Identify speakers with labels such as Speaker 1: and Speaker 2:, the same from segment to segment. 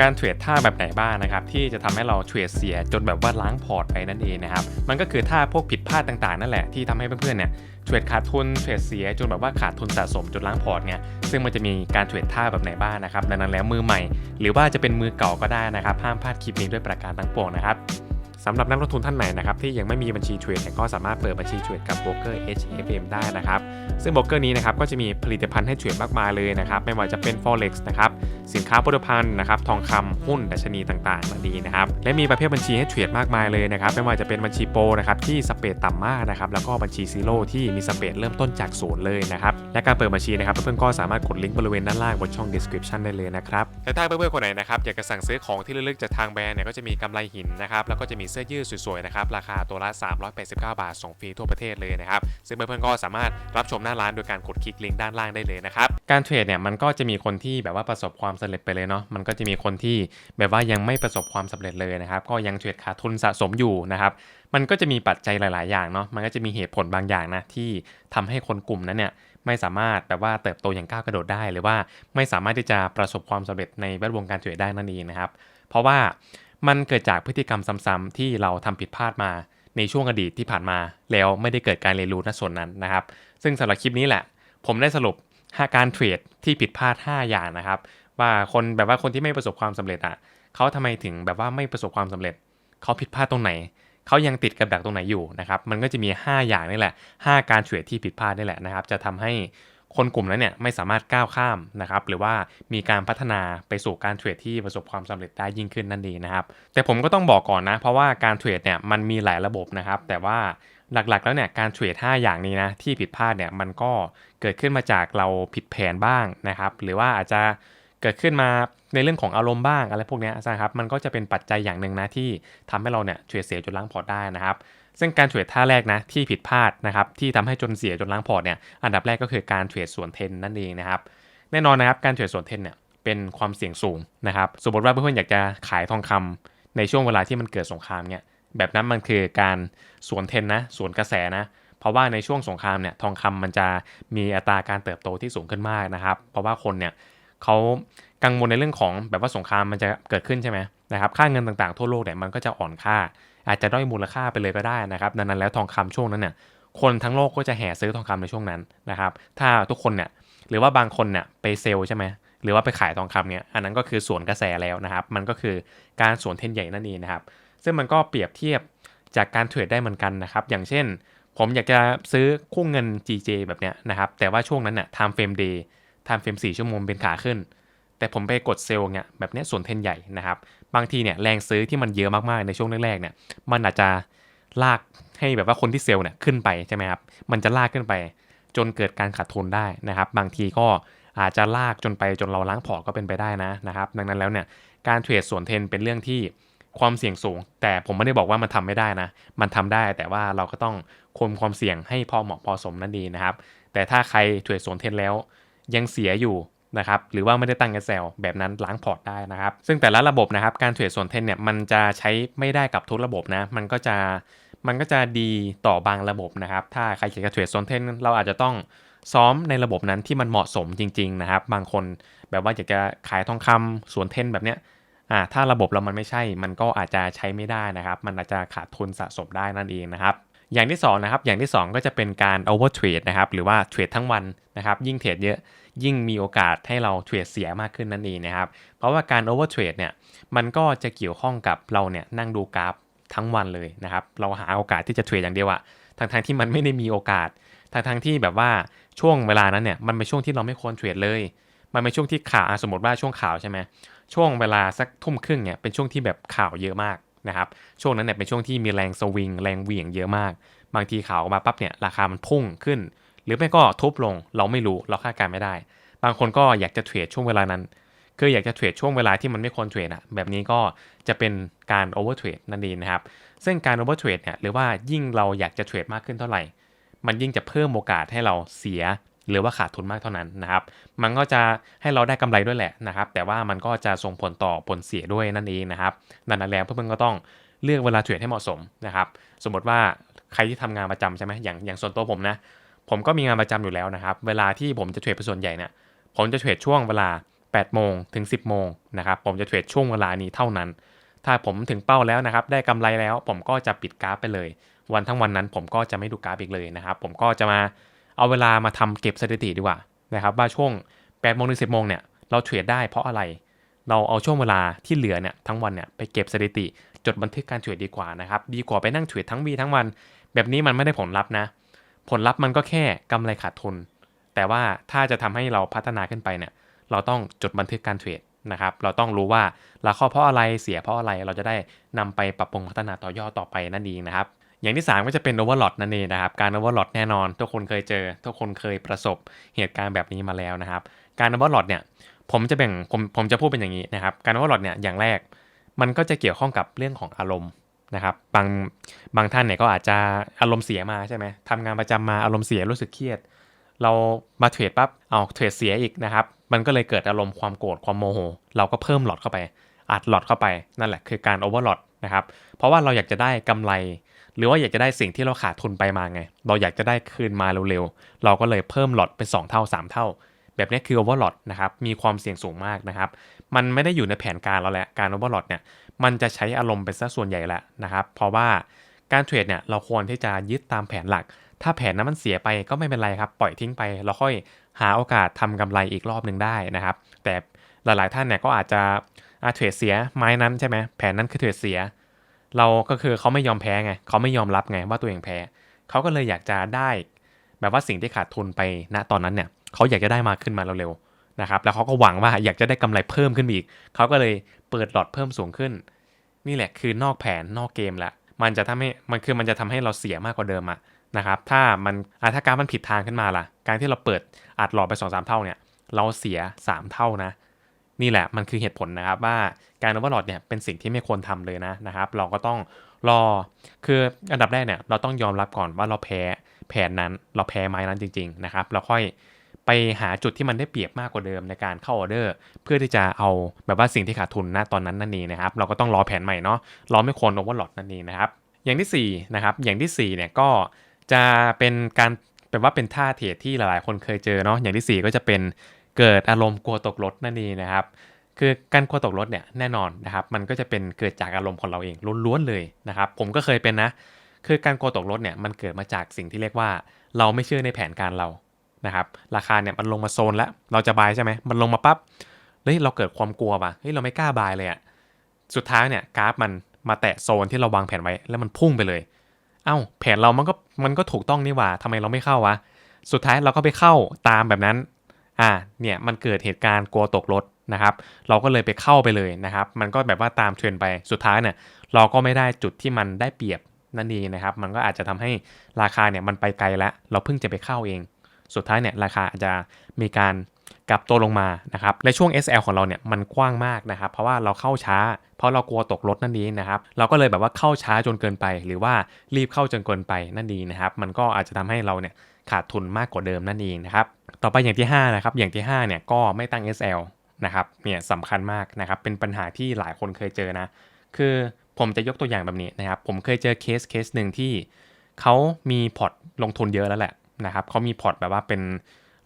Speaker 1: การเทรดท่าแบบไหนบ้างนะครับที่จะทำให้เราเทรดเสียจนแบบว่าล้างพอร์ตไปนั่นเองนะครับมันก็คือท่าพวกผิดพลาดต่างๆนั่นแหละที่ทำให้เพื่อนๆเนี่ยเทรดขาดทุนเทรดเสียจนแบบว่าขาดทุนสะสมจนล้างพอร์ตเนี่ยซึ่งมันจะมีการเทรดท่าแบบไหนบ้างนะครับดังนั้นแล้วมือใหม่ หรือว่าจะเป็นมือเก่าก็ได้นะครับห้ามพลาดคลิปนี้ด้วยประการทั้งปวงนะครับสำหรับนักลงทุนท่านไหนนะครับที่ยังไม่มีบัญชีเทรดเนี่ยก็สามารถเปิดบัญชีเทรดกับโบรกเกอร์ HFM ได้นะครับซึ่งโบรกเกอร์นี้นะครับก็จะมีผลิตภัณฑ์ให้เทรดมากมายเลยนะครับไม่ว่าจะเป็น forex นะครับ สินค้าผลิตภัณฑ์นะครับทองคำหุ้นดัชนีต่างๆนั่นดีนะครับและมีประเภทบัญชีให้เทรดมากมายเลยนะครับไม่ว่าจะเป็นบัญชีโปรนะครับที่สเปรดต่ำมากนะครับแล้วก็บัญชีซีโร่ที่มีสเปรดเริ่มต้นจากศูนย์เลยนะครับและการเปิดบัญชีนะครับเพื่อนๆก็สามารถกดลิงก์บริเวณด้านล่างบนช่อง description ได้เลยนะครับและถ้าเพื่อนๆคนไหนนะครับอยากจะสั่งซื้อของที่ระลึกจากทางแบรนด์เนี่ยก็จะมีกำไรหินนะครับแล้วก็จะมีเสื้อยืดสวยๆนะครับราคาตัวละ 389 บาทส่งฟรีทั่วประเทศเลยนะครับซึ่งเพื่อนๆก็สามารถรับชมหน้าร้านโดยการกดคลิกลิงก์ด้านล่างได้เลยนะครับการเทรดเนี่ยมันก็จะมีคนที่แบบว่าประสบความสำเร็จไปเลยเนาะมันก็จะมีคนที่แบบว่ายังไม่ประสบความสำเร็จเลยนะครับ ก็ยังเทรดขาดทุนสะสมอยู่นะครับ มันก็จะมีปัจจัยหลาย ๆ อย่างเนาะมันก็จะมีเหตุผลบางอย่างนะที่ทำให้คนกลุ่มนั้นเนี่ยไม่สามารถแบบว่าเติบโตอย่างก้าวกระโดดได้หรือว่าไม่สามารถที่จะประสบความสำเร็จในแวดวงการเทรดได้นั่นเองนะครับ เพราะว่ามันเกิดจากพฤติกรรมซ้ำๆที่เราทำผิดพลาดมาในช่วงอดีตที่ผ่านมา แล้วไม่ได้เกิดการเรียนรู้ณส่วนนั้นนะครับ ซึ่งสำหรับคลิปนี้แหละ ผมได้สรุปการเทรดที่ผิดพลาด 5 อย่างนะครับ ว่าคนแบบว่าคนที่ไม่ประสบความสำเร็จอะเขาทำไมถึงแบบว่าไม่ประสบความสำเร็จ เขาผิดพลาดตรงไหน เขายังติดกับดักตรงไหนอยู่นะครับ มันก็จะมี 5 อย่างนี่แหละ 5 การเทรดที่ผิดพลาดนี่แหละนะครับ จะทำให้คนกลุ่มนั้นเนี่ยไม่สามารถก้าวข้ามนะครับ หรือว่ามีการพัฒนาไปสู่การเทรดที่ประสบความสำเร็จได้ยิ่งขึ้นนั่นเองนะครับ แต่ผมก็ต้องบอกก่อนนะ เพราะว่าการเทรดเนี่ยมันมีหลายระบบนะครับ แต่ว่าหลักๆ แล้วเนี่ยการเทรด5อย่างนี้นะที่ผิดพลาดเนี่ยมันก็เกิดขึ้นมาจากเราผิดแผนบ้างนะครับ หรือว่าอาจจะ เกิดขึ้นมาในเรื่องของอารมณ์บ้างอะไรพวกนี้นะครับมันก็จะเป็นปัจจัยอย่างหนึ่งนะที่ทำให้เราเนี่ยเทรดเสียจนล้างพอร์ตได้นะครับ ซึ่งการเทรดท่าแรกนะที่ผิดพลาดนะครับที่ทำให้จนเสียจนล้างพอร์ตเนี่ยอันดับแรกก็คือการเทรดส่วนเทนนั่นเองนะครับแน่นอนนะครับการเทรดส่วนเทนเนี่ยเป็นความเสี่ยงสูงนะครับสมมติว่าเพื่อนๆอยากจะขายทองคำในช่วงเวลาที่มันเกิดสงครามเนี่ยแบบนั้นมันคือการสวนเทนนะสวนกระแสนะเพราะว่าในช่วงสงครามเนี่ยทองคำมันจะมีอัตราการเติบโตที่สูงขึ้นมากนะครับ เพราะว่าคนเนี่ย เขากังวลในเรื่องของแบบว่าสงครามมันจะเกิดขึ้นใช่ไหมนะครับค่าเงินต่างๆทั่วโลกเนี่ยมันก็จะอ่อนค่า อาจจะด้อยมูลค่าไปเลยก็ได้นะครับดังนั้นแล้วทองคำช่วงนั้นเนี่ยคนทั้งโลกก็จะแห่ซื้อทองคำในช่วงนั้นนะครับถ้าทุกคนเนี่ยหรือว่าบางคนเนี่ยไปเซลใช่ไหมหรือว่าไปขายทองคำเนี่ยอันนั้นก็คือสวนกระแสแล้วนะครับ มันก็คือการสวนเทนใหญ่นั่นเองนะครับซึ่งมันก็เปรียบเทียบจากการเทรดได้เหมือนกันนะครับ อย่างเช่น ผมอยากจะซื้อคู่เงิน GJ แบบเนี้ยนะครับ แต่ว่าช่วงนั้นเนี่ย time frame day time frame 4ชั่วโมงเป็นขาขึ้น แต่ผมไปกดเซลล์เนี่ยแบบเนี้ยส่วนเทนใหญ่นะครับ บางทีเนี่ยแรงซื้อที่มันเยอะมากๆในช่วงแรกๆเนี่ยมันอาจจะลากให้แบบว่าคนที่เซลล์เนี่ยขึ้นไปใช่ไหมครับมันจะลากขึ้นไป จนเกิดการขาดทุนได้นะครับ บางทีก็อาจจะลากจนไปจนเราล้างพอร์ตก็เป็นไปได้นะนะครับ ดังนั้นแล้วเนี่ยการเทรดส่วนเทนเป็นเรื่องที่ความเสี่ยงสูง แต่ผมไม่ได้บอกว่ามันทำไม่ได้นะ มันทำได้แต่ว่าเราก็ต้องคุมความเสี่ยงให้พอเหมาะพอสมนั่นดีนะครับ แต่ถ้าใครเทรดส่วนเทนแล้ว ยังเสียอยู่นะครับหรือว่าไม่ได้ตั้งกระแสลแบบนั้นล้างพอร์ตได้นะครับ ซึ่งแต่ละระบบนะครับการเทรดส่วนเทนเนี่ยมันจะใช้ไม่ได้กับทุกระบบนะมันก็จะมันก็จะดีต่อบางระบบนะครับ ถ้าใครอยากจะเทรดส่วนเทนเราอาจจะต้องซ้อมในระบบนั้นที่มันเหมาะสมจริง ๆนะครับ บางคนแบบว่าอยากจะขายทองคำส่วนเทนแบบเนี้ยอ่าถ้าระบบเรามันไม่ใช่ มันก็อาจจะใช้ไม่ได้นะครับ มันอาจจะขาดทุนสะสมได้นั่นเองนะครับ อย่างที่2นะครับอย่างที่ 2 ก็จะเป็นการ over trade นะครับหรือว่าเทรดทั้งวันนะครับยิ่งเทรดเยอะยิ่งมีโอกาสให้เราเทรดเสียมากขึ้นนั่นเองนะครับ เพราะว่าการ over trade เนี่ยมันก็จะเกี่ยวข้องกับเราเนี่ยนั่งดูกราฟทั้งวันเลยนะครับเราหาโอกาสที่จะเทรดอย่างเดียวอะทั้งทที่มันไม่ได้มีโอกาสทั้งทที่แบบว่าช่วงเวลานั้นเนี่ยมันเป็นช่วงที่เราไม่ควรเทรดเลย มันเป็นช่วงที่ข่าวสมมติว่าช่วงข่าวใช่ไหมช่วงเวลาสักทุ่มครึ่งเนี่ยเป็นช่วงที่แบบข่าวเยอะมาก นะครับช่วงนั้นเนี่ยเป็นช่วงที่มีแรงสวิงแรงเหวี่ยงเยอะมาก บางทีข่าวออกมาปั๊บเนี่ยราคามันพุ่งขึ้น หรือไม่ก็ทุบลงเราไม่รู้เราคาดการไม่ได้ บางคนก็อยากจะเทรดช่วงเวลานั้น คืออยากจะเทรดช่วงเวลาที่มันไม่ควรเทรดอะแบบนี้ก็จะเป็นการโอเวอร์เทรดนั่นเองนะครับซึ่งการโอเวอร์เทรดเนี่ยหรือว่ายิ่งเราอยากจะเทรดมากขึ้นเท่าไหร่ มันยิ่งจะเพิ่มโอกาสให้เราเสีย หรือว่าขาดทุนมากเท่านั้นนะครับ มันก็จะให้เราได้กำไรด้วยแหละนะครับ แต่ว่ามันก็จะส่งผลต่อผลเสียด้วยนั่นเองนะครับนั่นแหละเพื่อนๆก็ต้องเลือกเวลาเทรดให้เหมาะสมนะครับ สมมติว่าใครที่ทำงานประจำใช่ไหมอย่างอย่างส่วนตัวผมนะ ผมก็มีงานประจำอยู่แล้วนะครับ เวลาที่ผมจะเทรดเป็นส่วนใหญ่เนี่ย ผมจะเทรดช่วงเวลา8โมงถึง 10 โมงนะครับ ผมจะเทรดช่วงเวลานี้เท่านั้น ถ้าผมถึงเป้าแล้วนะครับ ได้กำไรแล้วผมก็จะปิดกราฟไปเลย วันทั้งวันนั้นผมก็จะไม่ดูกราฟอีกเลยนะครับ ผมก็จะมา เอาเวลามาทำเก็บสถิติดีกว่านะครับว่าช่วง8โมงถึง10โมงเนี่ยเราเทรดได้เพราะอะไร เราเอาช่วงเวลาที่เหลือเนี่ยทั้งวันเนี่ยไปเก็บสถิติ จดบันทึกการเทรดดีกว่านะครับดีกว่าไปนั่งเทรดทั้งวีทั้งวัน แบบนี้มันไม่ได้ผลลัพธ์นะ ผลลัพธ์มันก็แค่กำไรขาดทุน แต่ว่าถ้าจะทำให้เราพัฒนาขึ้นไปเนี่ยเราต้องจดบันทึกการเทรดนะครับเราต้องรู้ว่าราคาเพราะอะไรเสียเพราะอะไรเราจะได้นำไปปรับปรุงพัฒนาต่อยอดต่อไปนั่นเองนะครับ อย่างที่ 3 ก็จะเป็น overlot นั่นเองนะครับ การ overlot แน่นอน ทุกคนเคยเจอ ทุกคนเคยประสบเหตุการณ์แบบนี้มาแล้วนะครับ การ overlot เนี่ยผมจะแบ่งผมผมจะพูดเป็นอย่างนี้นะครับ การ overlot เนี่ยอย่างแรก มันก็จะเกี่ยวข้องกับเรื่องของอารมณ์นะครับบางบางท่านเนี่ยก็อาจจะอารมณ์เสียมาใช่ไหมทำงานประจำมาอารมณ์เสียรู้สึกเครียด เรามาเทรดปั๊บเอาเทรดเสียอีกนะครับ มันก็เลยเกิดอารมณ์ความโกรธความโมโห เราก็เพิ่มหลอดเข้าไปอัดหลอดเข้าไปนั่นแหละคือการโอเวอร์หลอดนะครับเพราะว่าเราอยากจะได้กำไร หรือว่าอยากจะได้สิ่งที่เราขาดทุนไปมาไง เราอยากจะได้คืนมาเร็วๆ เราก็เลยเพิ่มหลอดเป็น 2 เท่า 3 เท่า แบบนี้คือโอเวอร์หลอดนะครับ มีความเสี่ยงสูงมากนะครับ มันไม่ได้อยู่ในแผนการเราแหละ การโอเวอร์หลอดเนี่ย มันจะใช้อารมณ์เป็นสัส่วนใหญ่แหละนะครับ เพราะว่าการเทรดเนี่ยเราควรที่จะยึดตามแผนหลัก ถ้าแผนนั้นมันเสียไปก็ไม่เป็นไรครับ ปล่อยทิ้งไปเราค่อยหาโอกาสทำกำไรอีกรอบหนึ่งได้นะครับ แต่หลายๆท่านเนี่ยก็อาจจะเทรดเสียไม้นั้นใช่ไหมแผนนั้นคือเทรดเสีย เราก็คือเขาไม่ยอมแพ้ไงเขาไม่ยอมรับไงว่าตัวเองแพ้เขาก็เลยอยากจะได้ แบบว่าสิ่งที่ขาดทุนไปณตอนนั้นเนี่ยเขาอยากจะได้มาขึ้นมาเร็วๆนะครับ แล้วเขาก็หวังว่าอยากจะได้กำไรเพิ่มขึ้นอีกเขาก็เลยเปิดหลอดเพิ่มสูงขึ้น นี่แหละคือนอกแผนนอกเกมละมันจะทำให้มันคือมันจะทำให้เราเสียมากกว่าเดิมอะนะครับ ถ้ามันถ้าการมันผิดทางขึ้นมาล่ะ การที่เราเปิดอัดหลอดไป2อสเท่าเนี่ย เราเสีย 3 เท่านะ นี่แหละมันคือเหตุผลนะครับว่าการโอเวอร์หลอดเนี่ยเป็นสิ่งที่ไม่ควรทำเลยนะนะครับ เราก็ต้องรอคืออันดับแรกเนี่ยเราต้องยอมรับก่อนว่าเราแพ้แผนนั้นเราแพ้ไม้นั้นจริง ๆนะครับ เราค่อยไปหาจุดที่มันได้เปรียบมากกว่าเดิมในการเข้าออเดอร์ เพื่อที่จะเอาแบบว่าสิ่งที่ขาดทุนณตอนนั้นนั่นเองนะครับ เราก็ต้องรอแผนใหม่เนาะรอไม่ควรโอเวอร์หลอดนั่นเองนะครับ อย่างที่4นะครับอย่างที่4เนี่ยก็จะเป็นการแปลว่าเป็นท่าเทรดที่หลายๆ คนเคยเจอเนาะอย่างที่ 4 ก็จะเป็น เกิดอารมณ์กลัวตกรถนั่นเองนะครับ คือการกลัวตกรถเนี่ยแน่นอนนะครับ มันก็จะเป็นเกิดจากอารมณ์ของเราเองล้วนๆเลยนะครับ ผมก็เคยเป็นนะ คือการกลัวตกรถเนี่ยมันเกิดมาจากสิ่งที่เรียกว่า เราไม่เชื่อในแผนการเรานะครับ ราคาเนี่ยมันลงมาโซนแล้ว เราจะบายใช่ไหมมันลงมาปั๊บเฮ้ยเราเกิดความกลัวป่ะเฮ้ยเราไม่กล้าบายเลยอะสุดท้ายเนี่ยกราฟมันมาแตะโซนที่เราวางแผนไว้แล้วมันพุ่งไปเลย เอา้าแผนเรามันก็มันก็ถูกต้องนี่หว่าทำไมเราไม่เข้าวะ สุดท้ายเราก็ไปเข้าตามแบบนั้น อ่าเนี่ยมันเกิดเหตุการณ์กลัวตกรถนะครับเราก็เลยไปเข้าไปเลยนะครับ มันก็แบบว่าตามเทรนไปสุดท้ายเนี่ยเราก็ไม่ได้จุดที่มันได้เปรียบนั่นเองนะครับ มันก็อาจจะทำให้ราคาเนี่ยมันไปไกลแล้วเราเพิ่งจะไปเข้าเอง สุดท้ายเนี่ยราคาอาจจะมีการกลับตัวลงมานะครับในช่วง SL ของเราเนี่ยมันกว้างมากนะครับ เพราะว่าเราเข้าช้า เพราะเรากลัวตกรถนั่นเองนะครับ เราก็เลยแบบว่าเข้าช้าจนเกินไป หรือว่ารีบเข้าจนเกินไปนั่นเองนะครับ มันก็อาจจะทำให้เราเนี่ย ขาดทุนมากกว่าเดิมนั่นเองนะครับ ต่อไปอย่างที่5นะครับ อย่างที่5เนี่ยก็ไม่ตั้ง SL นะครับ เนี่ยสำคัญมากนะครับ เป็นปัญหาที่หลายคนเคยเจอนะ คือผมจะยกตัวอย่างแบบนี้นะครับ ผมเคยเจอเคสเคสหนึ่งที่เขามีพอร์ตลงทุนเยอะแล้วแหละนะครับเขามีพอร์ตแบบว่าเป็น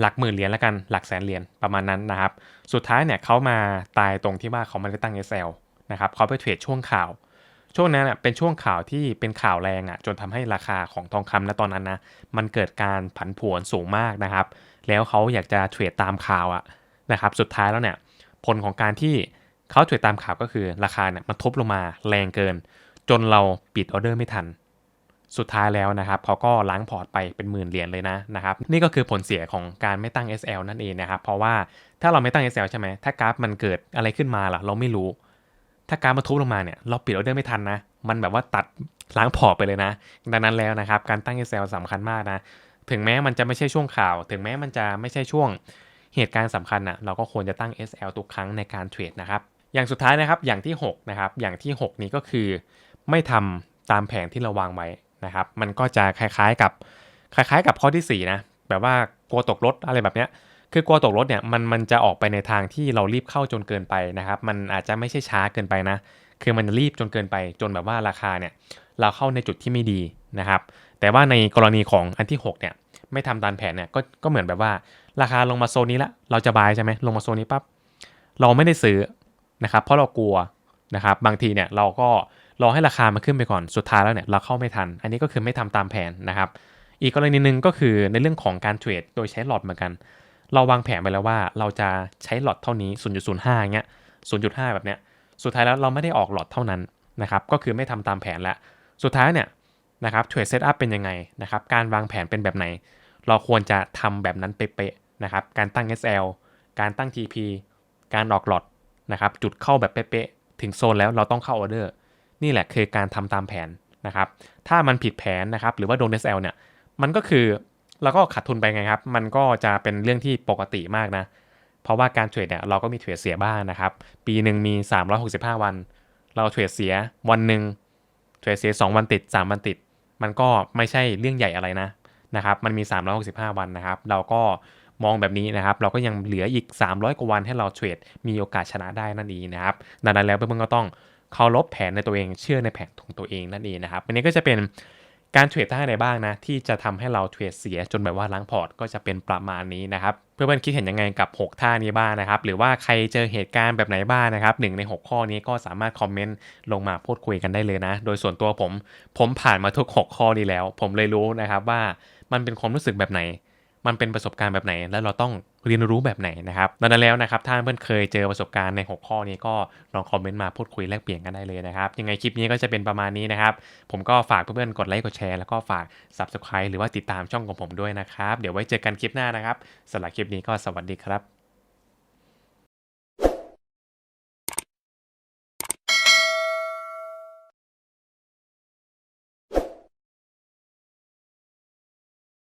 Speaker 1: หลักหมื่นเหรียญแล้วกันหลักแสนเหรียญประมาณนั้นนะครับ สุดท้ายเนี่ยเขามาตายตรงที่ว่าเขาไม่ได้ตั้ง SL นะครับเขาไปเทรดช่วงข่าว ช่วงนั้นเป็นช่วงข่าวที่เป็นข่าวแรงอะจนทำให้ราคาของทองคำณตอนนั้นนะมันเกิดการผันผวนสูงมากนะครับ แล้วเขาอยากจะเทรดตามข่าวอะนะครับ สุดท้ายแล้วเนี่ยผลของการที่เขาเทรดตามข่าวก็คือราคาเนี่ยมันทบลงมาแรงเกิน จนเราปิดออเดอร์ไม่ทัน สุดท้ายแล้วนะครับเขาก็ล้างพอร์ตไปเป็นหมื่นเหรียญเลยนะนะครับนี่ก็คือผลเสียของการไม่ตั้ง SL นั่นเองนะครับเพราะว่าถ้าเราไม่ตั้ง SL ใช่ไหมถ้ากราฟมันเกิดอะไรขึ้นมาล่ะเราไม่รู้ ถ้ากาฟมาทุบลงมาเนี่ยเราปิดออเดอร์ไม่ทันนะ มันแบบว่าตัดล้างพอร์ตไปเลยนะ ดังนั้นแล้วนะครับ การตั้ง SL สำคัญมากนะ ถึงแม้มันจะไม่ใช่ช่วงข่าว ถึงแม้มันจะไม่ใช่ช่วงเหตุการณ์สำคัญนะเราก็ควรจะตั้ง SL ทุกครั้งในการเทรดนะครับ อย่างสุดท้ายนะครับ อย่างที่6นะครับ อย่างที่ 6 นี้ก็คือ ไม่ทำตามแผนที่เราวางไว้นะครับ มันก็จะคล้ายๆกับ คล้ายๆ กับข้อที่4นะ แบบว่ากลัวตกรถอะไรแบบเนี้ย คือกลัวตกรถเนี่ยมันมันจะออกไปในทางที่เรารีบเข้าจนเกินไปนะครับ มันอาจจะไม่ใช่ช้าเกินไปนะ คือมันรีบจนเกินไปจนแบบว่าราคาเนี่ยเราเข้าในจุดที่ไม่ดีนะครับ แต่ว่าในกรณีของอันที่ 6 เนี่ยไม่ทำตามแผนเนี่ยก็ก็เหมือนแบบว่า ราคาลงมาโซนนี้ละเราจะบายใช่ไหมลงมาโซนนี้ปั๊บเราไม่ได้ซื้อนะครับ เพราะเรากลัวนะครับบางทีเนี่ยเราก็รอให้ราคามันขึ้นไปก่อนสุดท้ายแล้วเนี่ยเราเข้าไม่ทัน อันนี้ก็คือไม่ทำตามแผนนะครับ อีกกรณีหนึ่งก็คือในเรื่องของการเทรดโดยใช้หลอดเหมือนกัน เราวางแผนไปแล้วว่าเราจะใช้หลอดเท่านี้ 0.05เงี้ย 0.5 แบบเนี้ย สุดท้ายแล้วเราไม่ได้ออกหลอดเท่านั้นนะครับ ก็คือไม่ทำตามแผนแล้วสุดท้ายเนี่ยนะครับเทรดเซตอัพเป็นยังไงนะครับ การวางแผนเป็นแบบไหน เราควรจะทำแบบนั้นเป๊ะๆนะครับ การตั้ง SL การตั้ง TP การออกหลอดนะครับ จุดเข้าแบบเป๊ะๆ ถึงโซนแล้วเราต้องเข้าออเดอร์ นี่แหละคือการทำตามแผนนะครับ ถ้ามันผิดแผนนะครับ หรือว่าโดน SL เนี่ย มันก็คือ เราก็ขาดทุนไปไงครับ มันก็จะเป็นเรื่องที่ปกติมากนะ เพราะว่าการเทรดเนี่ยเราก็มีเทรดเสียบ้างนะครับ ปีหนึ่งมี 365 วัน เราเทรดเสียวันหนึ่งเทรดเสีย 2 วันติด 3 วันติด มันก็ไม่ใช่เรื่องใหญ่อะไรนะนะครับ มันมี 365 วันนะครับ เราก็มองแบบนี้นะครับ เราก็ยังเหลืออีก 300 กว่าวันให้เราเทรด มีโอกาสชนะได้นั่นเองนะครับ ดังนั้นแล้วเพื่อนๆก็ต้องเคารพแผนในตัวเอง เชื่อในแผนของตัวเองนั่นเองนะครับวันนี้ก็จะเป็น การเทรดท่าไหนบ้างนะ ที่จะทำให้เราเทรดเสียจนแบบว่าล้างพอร์ตก็จะเป็นประมาณนี้นะครับเพื่อนๆคิดเห็นยังไงกับ 6 ท่านี้บ้างนะครับ หรือว่าใครเจอเหตุการณ์แบบไหนบ้างนะครับหนึ่งใน 6 ข้อนี้ก็สามารถคอมเมนต์ลงมาพูดคุยกันได้เลยนะ โดยส่วนตัวผม ผมผ่านมาทุก 6 ข้อนี้แล้ว ผมเลยรู้นะครับว่ามันเป็นความรู้สึกแบบไหน มันเป็นประสบการณ์แบบไหน แล้วเราต้องเรียนรู้แบบไหนนะครับดังนั้นแล้วนะครับ ถ้าเพื่อนเคยเจอประสบการณ์ใน6ข้อนี้ก็ลองคอมเมนต์มาพูดคุยแลกเปลี่ยนกันได้เลยนะครับ ยังไงคลิปนี้ก็จะเป็นประมาณนี้นะครับ ผมก็ฝากเพื่อนๆกดไลค์กดแชร์แล้วก็ฝาก Subscribe หรือว่าติดตามช่องของผมด้วยนะครับ เดี๋ยวไว้เจอกันคลิปหน้านะครับสำหรับคลิปนี้ก็สวัสดีครับ